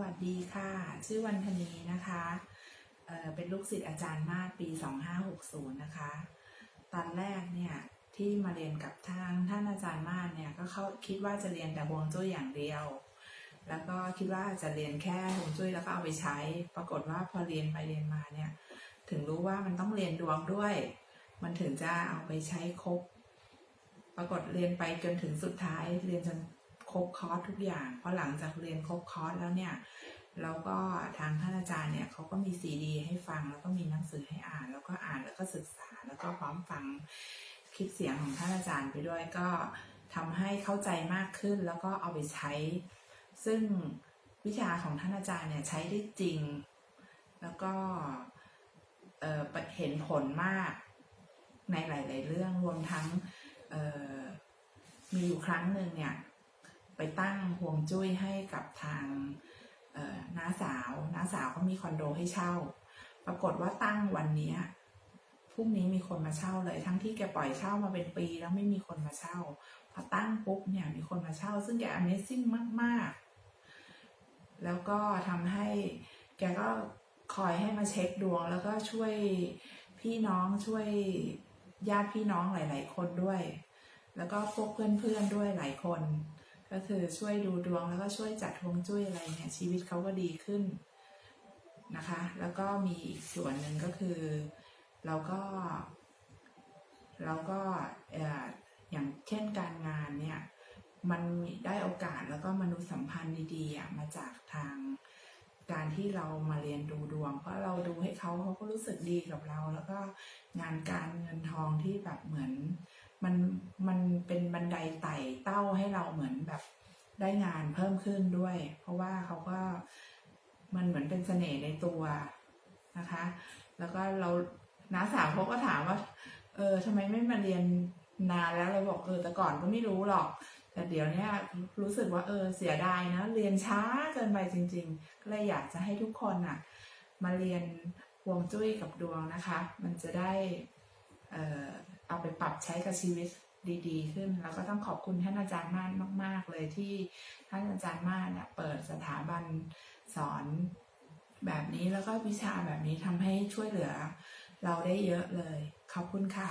วัสดีค่ะ ชื่อวันธนีนะคะเเป็นลูกศิษย์อาจารย์มาศปี 2560 นะคะ ตอนแรกเนี่ยที่มาเรียนกับทางท่านอาจารย์มาศเนี่ยก็เขาคิดว่าจะเรียนแต่วงจุ้ยอย่างเดียว แล้วก็คิดว่าจะเรียนแค่วงจุ้ยแล้วก็เอาไปใช้ ปรากฏว่าพอเรียนไปเรียนมาเนี่ยถึงรู้ว่ามันต้องเรียนดวงด้วย มันถึงจะเอาไปใช้ครบ ปรากฏเรียนไปจนถึงสุดท้ายเรียนจน ครบคอร์สทุกอย่าง เพราะหลังจากเรียนครบคอร์สแล้วเนี่ยแล้วก็ทางท่านอาจารย์เนี่ยเขาก็มีซีดีให้ฟัง แล้วก็มีหนังสือให้อ่าน แล้วก็อ่านแล้วก็ศึกษา แล้วก็พร้อมฟังคลิปเสียงของท่านอาจารย์ไปด้วยก็ทำให้เข้าใจมากขึ้นแล้วก็เอาไปใช้ ซึ่งวิชาของท่านอาจารย์เนี่ยใช้ได้จริง แล้วก็เเห็นผลมากในหลาย ๆ เรื่องรวมทั้งมีอยู่ครั้งหนึ่งเนี่ย ไปตั้งห่วงจุ้ยให้กับทางน้าสาวน้าสาวเขามีคอนโดให้เช่า ปรากฏว่าตั้งวันนี้พรุ่งนี้มีคนมาเช่าเลย ทั้งที่แกปล่อยเช่ามาเป็นปีแล้วไม่มีคนมาเช่า พอตั้งปุ๊บเนี่ยมีคนมาเช่า ซึ่งแก Amazing มาก ๆ แล้วก็ทำให้แกก็คอยให้มาเช็คดวง แล้วก็ช่วยพี่น้องช่วยญาติพี่น้องหลาย ๆ คนด้วย แล้วก็พวกเพื่อน ๆ ด้วยหลายคน ก็คือช่วยดูดวงแล้วก็ช่วยจัดฮวงจุ้ยอะไรเนี่ยชีวิตเขาก็ดีขึ้นนะคะ แล้วก็มีอีกส่วนหนึ่งก็คือ เราก็ เราก็อย่างเช่นการงานเนี่ย มันได้โอกาสแล้วก็มนุษยสัมพันธ์ดีๆมาจากทาง การที่เรามาเรียนดูดวง เพราะเราดูให้เขาเขาก็รู้สึกดีกับเรา แล้วก็งานการเงินทองที่แบบเหมือน มันมันเป็นบันไดไต่เต้าให้เราเหมือนแบบได้งานเพิ่มขึ้นด้วย เพราะว่าเขาก็มันเหมือนเป็นเสน่ห์ในตัวนะคะ แล้วก็เราน้าสาวเขาก็ถามว่า เออทำไมไม่มาเรียนนานแล้วเราบอกเออแต่ก่อนก็ไม่รู้หรอก แต่เดี๋ยวนี้รู้สึกว่าเออเสียดายนะเรียนช้าเกินไปจริง ๆ ก็เลยอยากจะให้ทุกคนอะมาเรียนฮวงจุ้ยกับดวงนะคะ มันจะได้เออเอาไปปรับใช้กับชีวิตดีๆ ขึ้น แล้วก็ต้องขอบคุณท่านอาจารย์มานมาก ๆ เลยที่ท่านอาจารย์มานเนี่ยเปิดสถาบันสอนแบบนี้แล้วก็วิชาแบบนี้ทำให้ช่วยเหลือ เราได้เยอะเลย ขอบคุณค่ะ